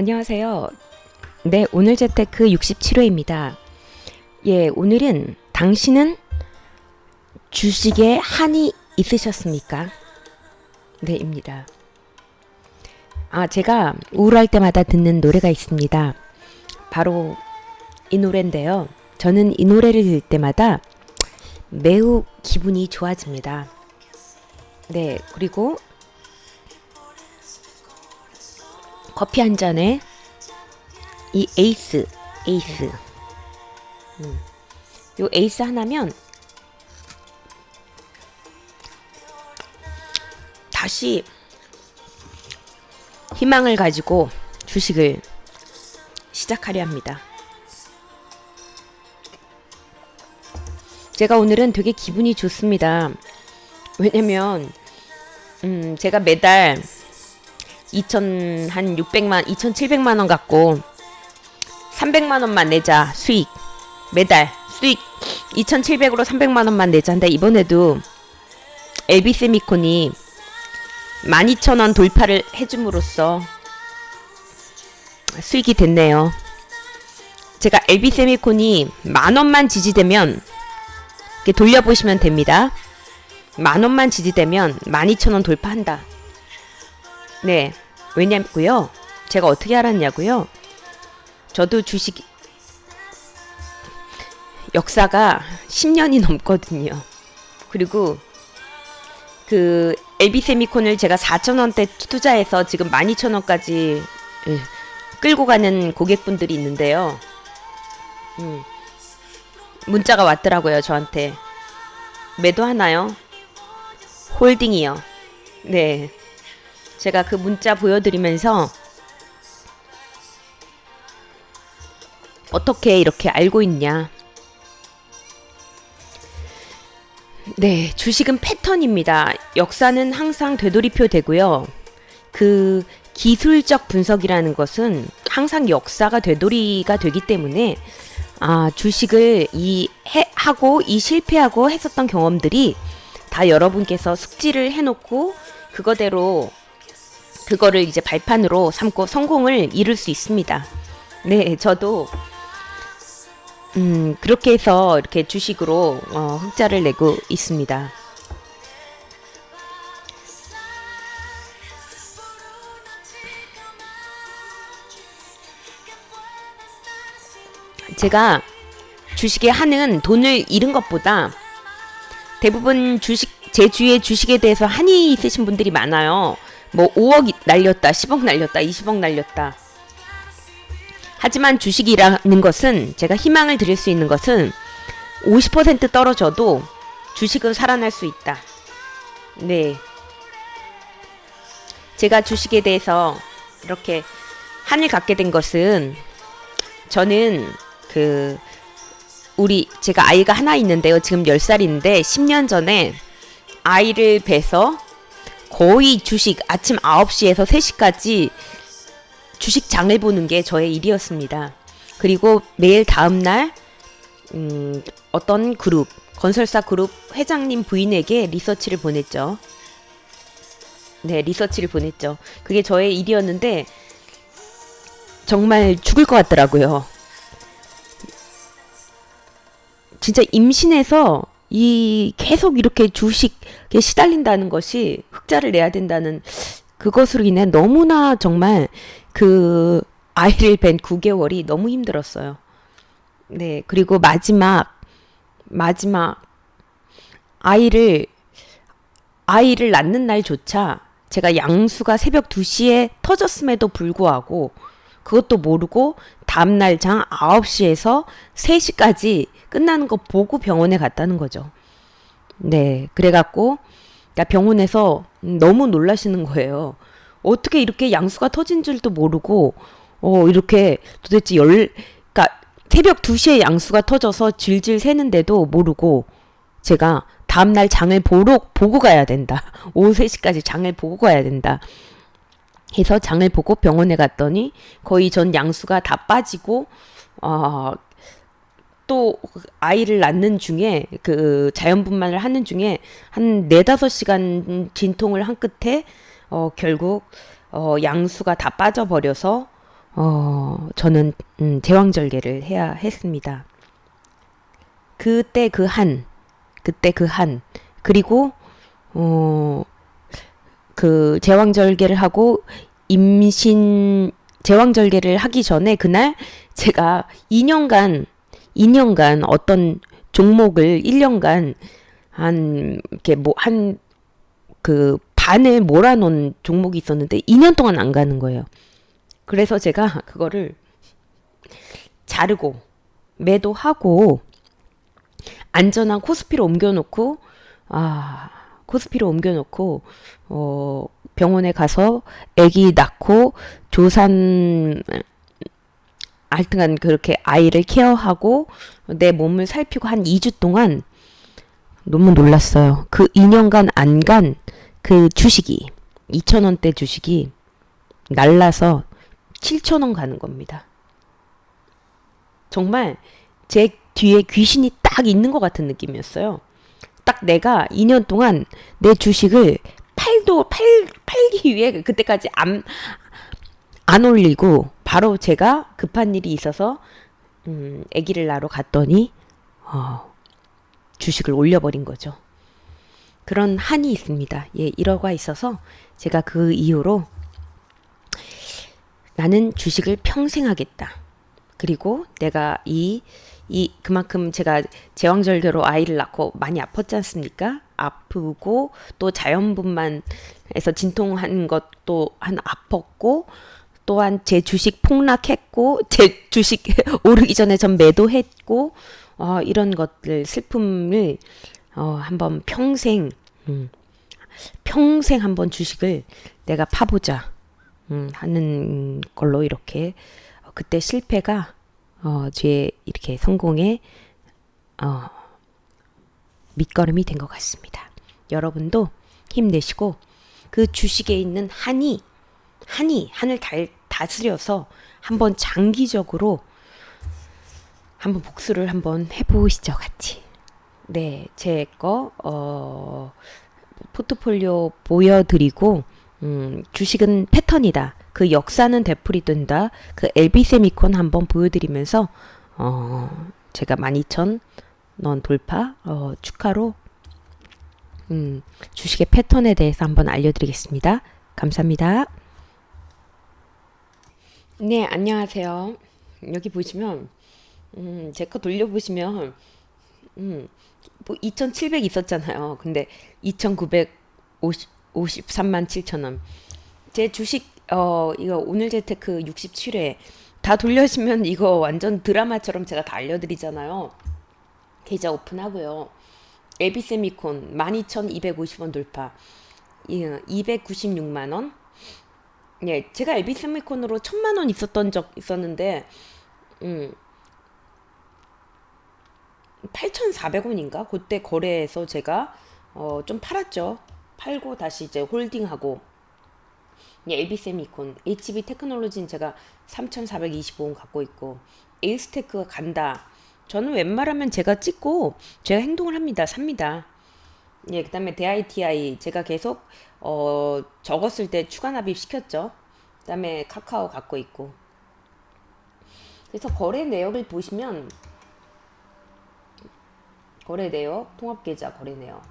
안녕하세요. 네, 오늘 재테크 67회입니다. 예, 오늘은 당신은 주식에 한이 있으셨습니까? 네, 입니다. 아, 제가 우울할 때마다 듣는 노래가 있습니다. 바로 이 노래인데요. 저는 이 노래를 들을 때마다 매우 기분이 좋아집니다. 네, 그리고 커피 한 잔에 이 에이스, 에이스. 음. 요 에이스 하나면 다시 희망을 가지고 주식을 시작하려 합니다. 제가 오늘은 되게 기분이 좋습니다. 왜냐면 음, 제가 매달 2천 한 600만 2,700만 원 갖고 300만 원만 내자 수익 매달 수익 2,700으로 300만 원만 내자 한데 이번에도 LB 세미콘이 12,000원 돌파를 해줌으로써 수익이 됐네요. 제가 LB 세미콘이 만 원만 지지되면 돌려보시면 됩니다. 만 원만 지지되면 12,000원 돌파한다. 네. 왜냐고요? 제가 어떻게 알았냐고요? 저도 주식 역사가 10년이 넘거든요. 그리고 그 LB 세미콘을 제가 4,000원대 투자해서 지금 12,000원까지 예, 끌고 가는 고객분들이 있는데요. 음, 문자가 왔더라고요, 저한테. 매도 하나요? 홀딩이요. 네. 제가 그 문자 보여드리면서 어떻게 이렇게 알고 있냐. 네, 주식은 패턴입니다. 역사는 항상 되돌이표 되고요. 그 기술적 분석이라는 것은 항상 역사가 되돌이가 되기 때문에 아, 주식을 이 해, 하고 이 실패하고 했었던 경험들이 다 여러분께서 숙지를 해놓고 그거대로 그거를 이제 발판으로 삼고 성공을 이룰 수 있습니다. 네, 저도 음, 그렇게 해서 이렇게 주식으로 어, 흑자를 내고 있습니다. 제가 주식에 하는 돈을 잃은 것보다 대부분 주식 제 주위에 주식에 대해서 한이 있으신 분들이 많아요. 뭐 5억 날렸다, 10억 날렸다, 20억 날렸다. 하지만 주식이라는 것은 제가 희망을 드릴 수 있는 것은 50% 떨어져도 주식은 살아날 수 있다. 네. 제가 주식에 대해서 이렇게 한을 갖게 된 것은 저는 그 우리 제가 아이가 하나 있는데요. 지금 10살인데 10년 전에 아이를 뵈서 거의 주식 아침 9시에서 3시까지 주식 장을 보는 게 저의 일이었습니다. 그리고 매일 다음날 음, 어떤 그룹 건설사 그룹 회장님 부인에게 리서치를 보냈죠. 네, 리서치를 보냈죠. 그게 저의 일이었는데 정말 죽을 것 같더라고요. 진짜 임신해서 이 계속 이렇게 주식에 시달린다는 것이 흑자를 내야 된다는 그것으로 인해 너무나 정말 그 아이를 뵌 9개월이 너무 힘들었어요. 네, 그리고 마지막 마지막 아이를 아이를 낳는 날조차 제가 양수가 새벽 2시에 터졌음에도 불구하고 그것도 모르고 다음날 장 9시에서 3시까지 끝나는 거 보고 병원에 갔다는 거죠. 네. 그래갖고, 그러니까 병원에서 너무 놀라시는 거예요. 어떻게 이렇게 양수가 터진 줄도 모르고, 어, 이렇게 도대체 열, 그러니까 새벽 2시에 양수가 터져서 질질 새는데도 모르고, 제가 다음날 장을 보러, 보고 가야 된다. 오후 3시까지 장을 보고 가야 된다. 해서 장을 보고 병원에 갔더니 거의 전 양수가 다 빠지고 어, 또 아이를 낳는 중에 그 자연분만을 하는 중에 한 네다섯 시간 진통을 한 끝에 어, 결국 어, 양수가 다 빠져버려서 어, 저는 음, 제왕절개를 해야 했습니다. 그때 그 한, 그때 그 한, 그리고 어, 그 제왕절개를 하고 임신 제왕절개를 하기 전에 그날 제가 2년간 2년간 어떤 종목을 1년간 한 이렇게 뭐 한 그 반에 몰아놓은 종목이 있었는데 2년 동안 안 가는 거예요. 그래서 제가 그거를 자르고 매도하고 안전한 코스피로 옮겨놓고 아 코스피로 옮겨놓고 어 병원에 가서 아기 낳고 조산 하여튼간 그렇게 아이를 케어하고 내 몸을 살피고 한 2주 동안 너무 놀랐어요. 그 2년간 안 간 그 주식이 2,000원대 주식이 날라서 7,000원 가는 겁니다. 정말 제 뒤에 귀신이 딱 있는 것 같은 느낌이었어요. 딱 내가 2년 동안 내 주식을 팔도 팔 팔기 위해 그때까지 안 안 올리고 바로 제가 급한 일이 있어서 음, 아기를 낳으러 갔더니 어, 주식을 올려버린 거죠. 그런 한이 있습니다. 예, 일화가 있어서 제가 그 이후로 나는 주식을 평생 하겠다. 그리고 내가 이, 이, 그만큼 제가 제왕절개로 아이를 낳고 많이 아팠지 않습니까? 아프고 또 자연분만에서 진통한 것도 한 아팠고 또한 제 주식 폭락했고 제 주식 오르기 전에 전 매도했고 어, 이런 것들 슬픔을 어, 한번 평생 음, 평생 한번 주식을 내가 파보자 음, 하는 걸로 이렇게 어, 그때 실패가 어, 제 이렇게 성공의 어, 밑거름이 된 것 같습니다. 여러분도 힘내시고 그 주식에 있는 한이 한이 한을 달, 다스려서 한번 장기적으로 한번 복수를 한번 해보시죠 같이. 네, 제거 어, 포트폴리오 보여드리고 음, 주식은 패턴이다. 그 역사는 되풀이 된다. 그 LB 세미콘 한번 보여드리면서 어, 제가 12,000원 돌파 어, 축하로 음, 주식의 패턴에 대해서 한번 알려드리겠습니다. 감사합니다. 네, 안녕하세요. 여기 보시면 음, 제 거 돌려보시면 음, 뭐 2,700 있었잖아요. 근데 2,953만 7천 원. 제 주식 어 이거 오늘 재테크 67회 다 돌려시면 이거 완전 드라마처럼 제가 다 알려드리잖아요. 계좌 오픈하고요. 에비세미콘 12,250원 돌파. 296만 원. 예, 제가 에비세미콘으로 1,000만 원 있었던 적 있었는데 음. 8,400원인가? 그때 거래해서 제가 어, 좀 팔았죠. 팔고 다시 이제 홀딩하고 예, 에비세미콘, HB 테크놀로지는 제가 3,425원 갖고 있고 에이스테크가 간다. 저는 웬만하면 제가 찍고 제가 행동을 합니다. 삽니다. 예, 그다음에 DITI 제가 계속 어, 적었을 때 추가 납입 시켰죠. 그다음에 카카오 갖고 있고. 그래서 거래 내역을 보시면 거래 내역, 통합 계좌 거래 내역.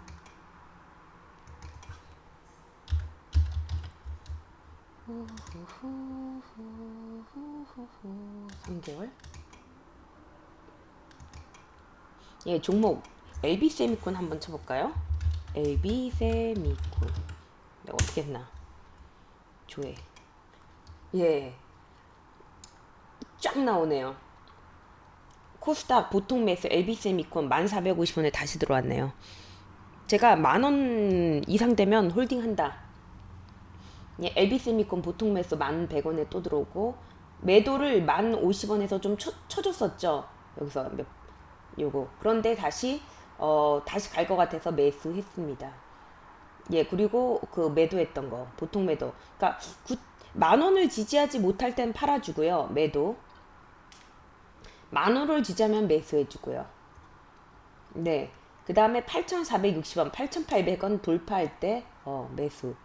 후후후후후후후 3개월. 예, 종목 LB 세미콘 한번 쳐볼까요? LB 세미콘. 내가 어떻게 했나? 조회. 예. 쫙 나오네요. 코스닥 보통 매수 LB 세미콘 1450원에 다시 들어왔네요. 제가 만 원 이상 되면 홀딩한다. 예, LB 세미콘 보통 매수 1100원에 또 들어오고 매도를 1050원에서 좀 쳐, 쳐줬었죠. 여기서 몇 요거. 그런데 다시 어 다시 갈 것 같아서 매수했습니다. 예, 그리고 그 매도했던 거 보통 매도. 그러니까 구, 만 원을 지지하지 못할 땐 팔아주고요. 매도. 만 원을 지지하면 매수해주고요. 네. 그 다음에 8,460원, 8,800원 돌파할 때, 어, 매수.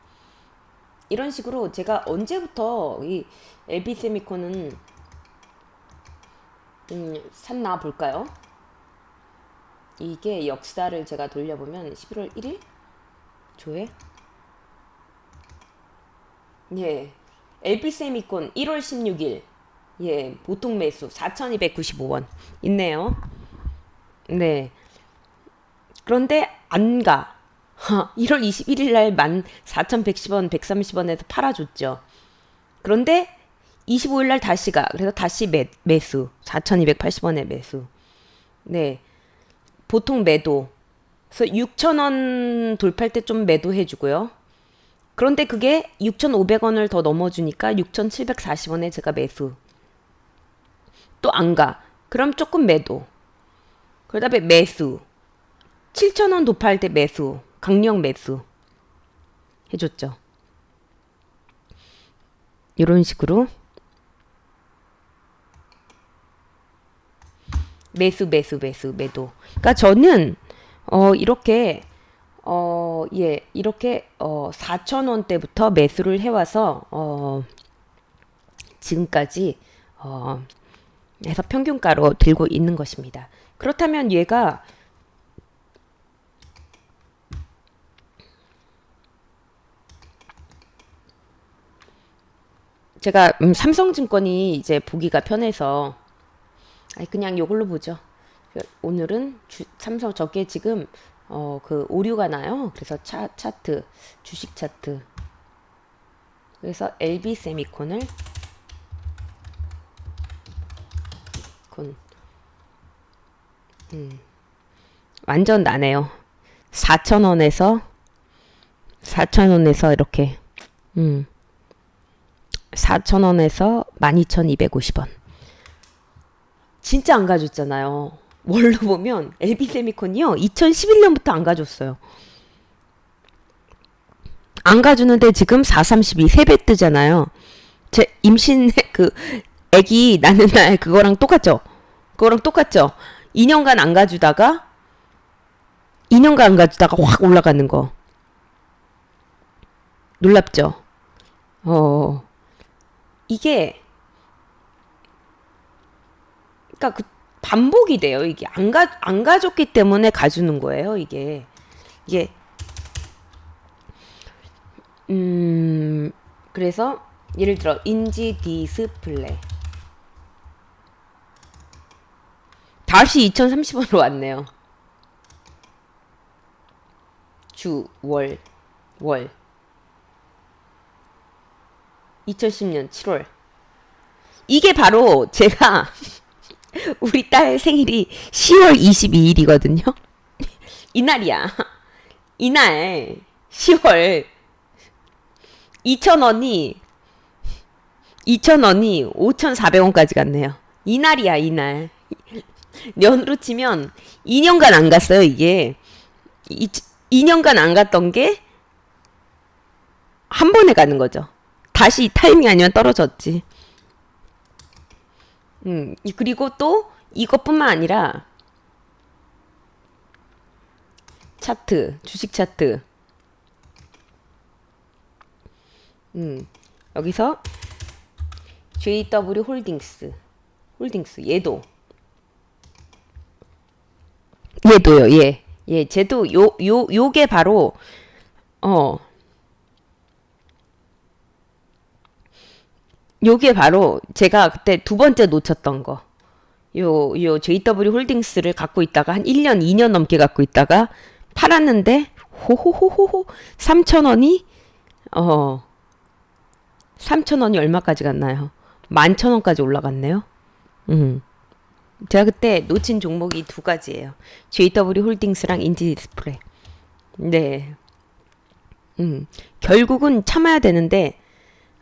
이런 식으로 제가 언제부터 이 LB 세미콘은 음, 샀나 볼까요? 이게 역사를 제가 돌려보면 11월 1일 조회 예 LB 세미콘 1월 16일 예 보통 매수 4,295원 있네요. 네 그런데 안 가. 1월 21일 날 14,110원, 130원에서 팔아줬죠. 그런데 25일 날 다시 가. 그래서 다시 매, 매수. 4,280원에 매수. 네. 보통 매도. 그래서 6,000원 돌파할 때 좀 매도해 주고요. 그런데 그게 6,500원을 더 넘어 주니까 6,740원에 제가 매수. 또 안 가. 그럼 조금 매도. 그 다음에 매수. 7,000원 도파할 때 매수. 강력 매수. 해줬죠. 이런 식으로. 매수, 매수, 매수, 매도. 그러니까 저는, 어, 이렇게, 어, 예, 이렇게, 어, 4,000원대부터 매수를 해와서, 어, 지금까지, 어, 해서 평균가로 들고 있는 것입니다. 그렇다면 얘가 제가 음, 삼성증권이 이제 보기가 편해서 아니 그냥 요걸로 보죠. 오늘은 주, 삼성 저게 지금 어 그 오류가 나요. 그래서 차, 차트 주식 차트 그래서 LB 세미콘을 콘 음, 완전 나네요. 4,000원에서 4,000원에서 이렇게 음. 4,000원에서 12,250원. 진짜 안 가줬잖아요. 월로 보면 LB 세미콘이요. 2011년부터 안 가줬어요. 안 가주는데 지금 432 세배 뜨잖아요. 제 임신 그 아기 낳는 날 그거랑 똑같죠? 그거랑 똑같죠? 2년간 안 가주다가 2년간 안 가주다가 확 올라가는 거. 놀랍죠? 어. 이게 그러니까 그 반복이 돼요. 이게 안 가 안 가졌기 때문에 가주는 거예요. 이게 이게 음 그래서 예를 들어 인지 디스플레이 다시 2030원으로 왔네요. 주, 월, 월. 2010년 7월. 이게 바로 제가 우리 딸 생일이 10월 22일이거든요. 이날이야. 이날 10월 2,000원이 2,000원이 5,400원까지 갔네요. 이날이야, 이날. 년으로 치면 2년간 안 갔어요, 이게. 2, 2년간 안 갔던 게 한 번에 가는 거죠. 다시 타이밍 아니면 떨어졌지. 음, 그리고 또 이것뿐만 아니라 차트, 주식 차트. 음, 여기서 JW 홀딩스, 홀딩스, 얘도. 얘도요, 얘. 예, 쟤도 요, 요, 요게 바로, 어, 요게 바로 제가 그때 두 번째 놓쳤던 거. 요, 요 JW 홀딩스를 갖고 있다가 한 1년, 2년 넘게 갖고 있다가 팔았는데, 호호호호호, 3,000원이, 어, 3,000원이 얼마까지 갔나요? 11,000원까지 올라갔네요. 음. 제가 그때 놓친 종목이 두 가지예요. JW 홀딩스랑 인지 디스플레이. 네. 음. 결국은 참아야 되는데,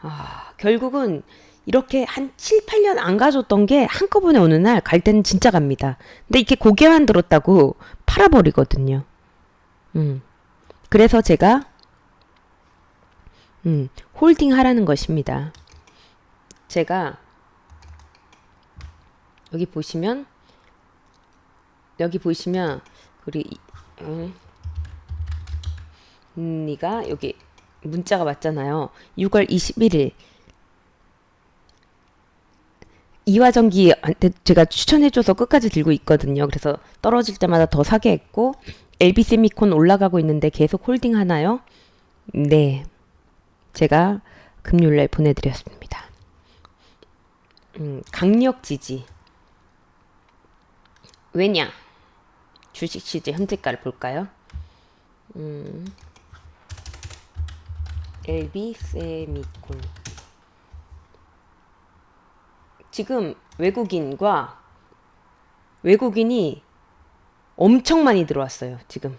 아, 결국은 이렇게 한 7, 8년 안 가줬던 게 한꺼번에 어느 날 갈 때는 진짜 갑니다. 근데 이게 고개만 들었다고 팔아버리거든요. 음. 그래서 제가, 음, 홀딩 하라는 것입니다. 제가, 여기 보시면, 여기 보시면, 우리, 음, 니가 여기 문자가 왔잖아요. 6월 21일 이화전기한테 제가 추천해줘서 끝까지 들고 있거든요. 그래서 떨어질 때마다 더 사게 했고 LB 세미콘 올라가고 있는데 계속 홀딩 하나요? 네, 제가 금요일날 보내드렸습니다. 음, 강력 지지. 왜냐? 주식 시제 현재가를 볼까요? 음, LB 세미콘. 지금 외국인과 외국인이 엄청 많이 들어왔어요. 지금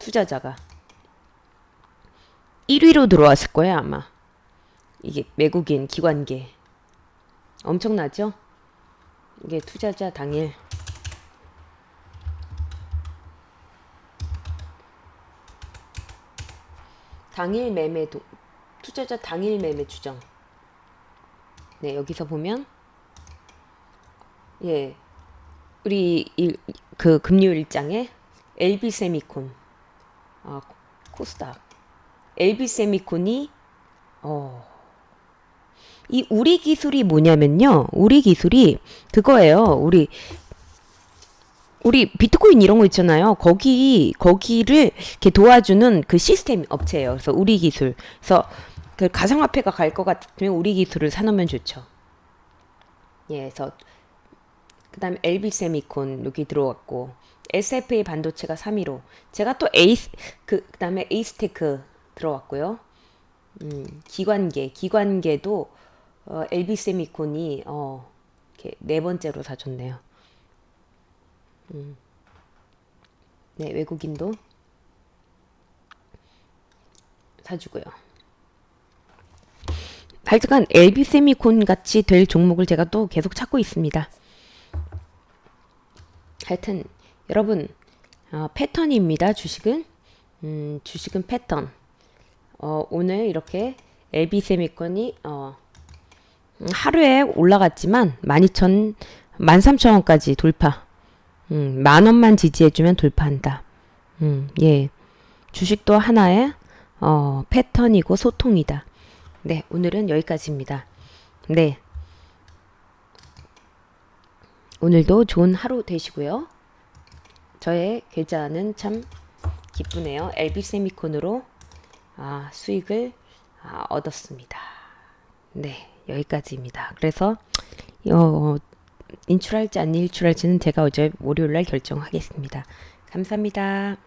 투자자가 1위로 들어왔을 거예요 아마. 이게 외국인 기관계 엄청나죠? 이게 투자자 당일 당일 매매 도, 투자자 당일 매매 추정. 네 여기서 보면 예 우리 일, 그 금요 일장에 LB 세미콘 아 코스닥 LB 세미콘이 어. 이 우리 기술이 뭐냐면요. 우리 기술이 그거예요. 우리 우리 비트코인 이런 거 있잖아요. 거기 거기를 이렇게 도와주는 그 시스템 업체예요. 그래서 우리 기술. 그래서 그 가상화폐가 갈 것 같으면 우리 기술을 사놓으면 좋죠. 예, 그래서 그 다음에 LB 세미콘 여기 들어왔고 SFA 반도체가 3위로 제가 또 에이스 그 그 다음에 에이스테크 들어왔고요. 음, 기관계 기관계도 어, LB 세미콘이 어, 이렇게 네 번째로 사줬네요. 음. 네, 외국인도 사주고요. 하여간 LB 세미콘 같이 될 종목을 제가 또 계속 찾고 있습니다. 하여튼 여러분 어, 패턴입니다. 주식은 음, 주식은 패턴. 어, 오늘 이렇게 LB 세미콘이 어, 음, 하루에 올라갔지만 12,000 13,000원까지 돌파. 음, 만 원만 지지해주면 돌파한다. 음, 예. 주식도 하나의 어, 패턴이고 소통이다. 네, 오늘은 여기까지입니다. 네. 오늘도 좋은 하루 되시고요. 저의 계좌는 참 기쁘네요. LB 세미콘으로 아, 수익을 아, 얻었습니다. 네, 여기까지입니다. 그래서 어, 인출할지 안 인출할지는 제가 어제 월요일 날 결정하겠습니다. 감사합니다.